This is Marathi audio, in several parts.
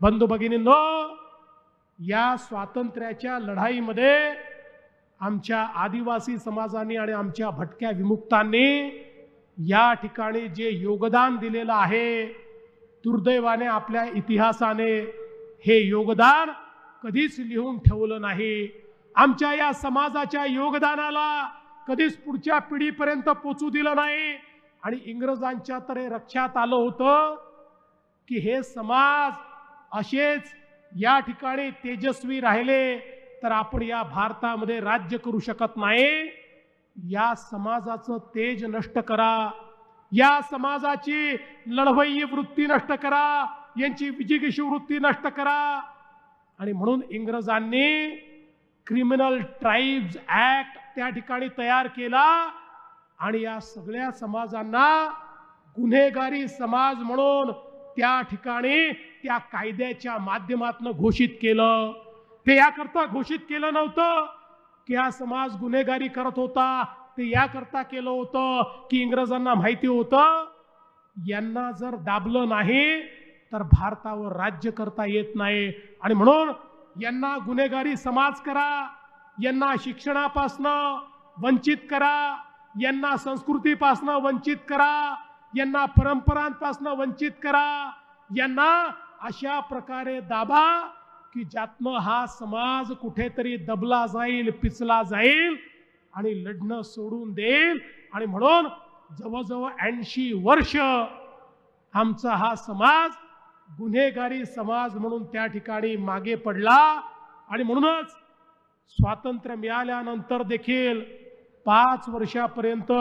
बंधू भगिनींनो या स्वातंत्र्याच्या लढाईमध्ये आमच्या आदिवासी समाजाने आणि आमच्या भटक्या विमुक्तांनी या ठिकाणी जे योगदान दिलेलं आहे दुर्दैवाने आपल्या इतिहासाने हे योगदान कधीच लिहून ठेवलं नाही. आमच्या या समाजाच्या योगदानाला कधीच पुढच्या पिढीपर्यंत पोचू दिलं नाही. आणि इंग्रजांच्या तरी रक्षात आलं होतं की हे समाज असेच या ठिकाणी तेजस्वी राहिले तर आपण या भारतामध्ये राज्य करू शकत नाही. या समाजाचं तेज नष्ट करा. या समाजाची लढवय्य वृत्ती नष्ट करा. यांची विजिगिषू वृत्ती नष्ट करा. आणि म्हणून इंग्रजांनी क्रिमिनल ट्राईब्स ऍक्ट त्या ठिकाणी तयार केला. आणि या सगळ्या समाजांना गुन्हेगारी समाज म्हणून त्या ठिकाणी त्या कायद्याच्या माध्यमातून घोषित केलं. ते याकरता घोषित केलं नव्हतं की हा समाज गुन्हेगारी करत होता. ते याकरता केलं होतं की इंग्रजांना माहिती होतं. यांना जर दाबलं नाही तर भारतावर राज्य करता येत नाही. आणि म्हणून यांना गुन्हेगारी समाज करा यांना शिक्षणापासनं वंचित करा यांना संस्कृतीपासनं वंचित करा यांना परंपरांपासून वंचित करा. यांना अशा प्रकारे दाबा की ज्यातनं हा समाज कुठेतरी दबला जाईल पिचला जाईल आणि लढणं सोडून देईल. आणि म्हणून जवळजवळ ऐंशी वर्ष आमचा हा समाज गुन्हेगारी समाज म्हणून त्या ठिकाणी मागे पडला. आणि म्हणूनच स्वातंत्र्य मिळाल्यानंतर देखील पाच वर्षापर्यंत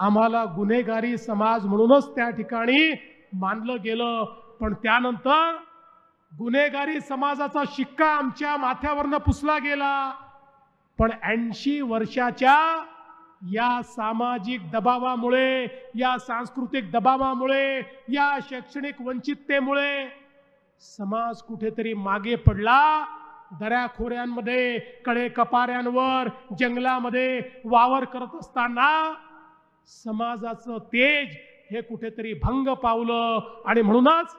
आम्हाला गुन्हेगारी समाज म्हणूनच त्या ठिकाणी मानलं गेलं. पण त्यानंतर गुन्हेगारी समाजाचा शिक्का आमच्या माथ्यावरनं पुसला गेला. पण ऐंशी वर्षाच्या या सामाजिक दबावामुळे या सांस्कृतिक दबावामुळे या शैक्षणिक वंचिततेमुळे समाज कुठेतरी मागे पडला. दऱ्याखोऱ्यांमध्ये कडे कपाऱ्यांवर जंगलामध्ये वावर करत असताना समाजाचं तेज हे कुठेतरी भंग पावलं. आणि म्हणूनच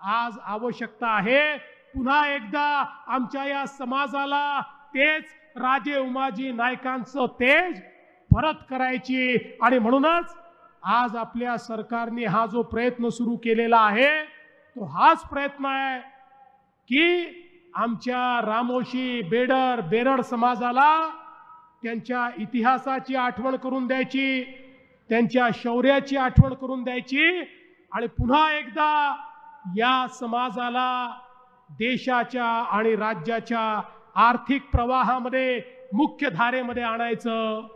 आज आवश्यकता आहे पुन्हा एकदा आमच्या या समाजाला तेच राजे उमाजी नायकांचं तेज परत करायची. आणि म्हणूनच आज आपल्या सरकारने हा जो प्रयत्न सुरू केलेला आहे तो हाच प्रयत्न आहे की आमच्या रामोशी बेडर बेरड समाजाला त्यांच्या इतिहासाची आठवण करून द्यायची. त्यांच्या शौर्याची आठवण करून द्यायची. आणि पुन्हा एकदा या समाजाला देशाच्या आणि राज्याच्या आर्थिक प्रवाहामध्ये मुख्य धारेमध्ये आणायचं.